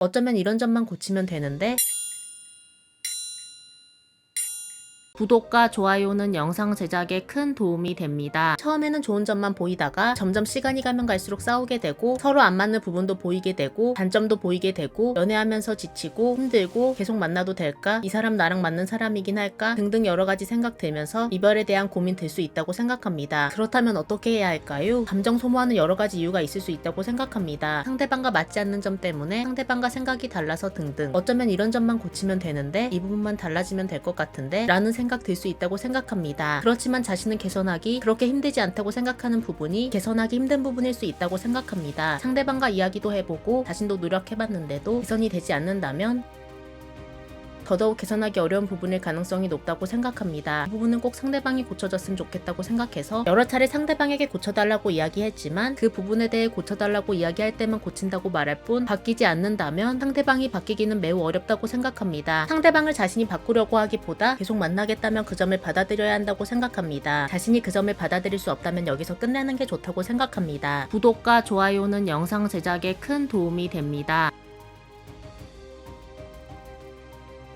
어쩌면 이런 점만 고치면 되는데 구독과 좋아요는 영상 제작에 큰 도움이 됩니다. 처음에는 좋은 점만 보이다가 점점 시간이 가면 갈수록 싸우게 되고 서로 안 맞는 부분도 보이게 되고 단점도 보이게 되고 연애하면서 지치고 힘들고 계속 만나도 될까? 이 사람 나랑 맞는 사람이긴 할까? 등등 여러 가지 생각 들면서 이별에 대한 고민 들수 있다고 생각합니다. 그렇다면 어떻게 해야 할까요? 감정 소모하는 여러 가지 이유가 있을 수 있다고 생각합니다. 상대방과 맞지 않는 점 때문에 상대방과 생각이 달라서 등등 어쩌면 이런 점만 고치면 되는데 이 부분만 달라지면 될 것 같은데 라는 생각 들 수 있다고 생각합니다. 그렇지만 자신은 개선하기 그렇게 힘들지 않다고 생각하는 부분이 개선하기 힘든 부분일 수 있다고 생각합니다. 상대방과 이야기도 해보고 자신도 노력해봤는데도 개선이 되지 않는다면 더더욱 개선하기 어려운 부분일 가능성이 높다고 생각합니다. 이 부분은 꼭 상대방이 고쳐졌으면 좋겠다고 생각해서 여러 차례 상대방에게 고쳐달라고 이야기했지만 그 부분에 대해 고쳐달라고 이야기할 때만 고친다고 말할 뿐 바뀌지 않는다면 상대방이 바뀌기는 매우 어렵다고 생각합니다. 상대방을 자신이 바꾸려고 하기보다 계속 만나겠다면 그 점을 받아들여야 한다고 생각합니다. 자신이 그 점을 받아들일 수 없다면 여기서 끝내는 게 좋다고 생각합니다. 구독과 좋아요는 영상 제작에 큰 도움이 됩니다.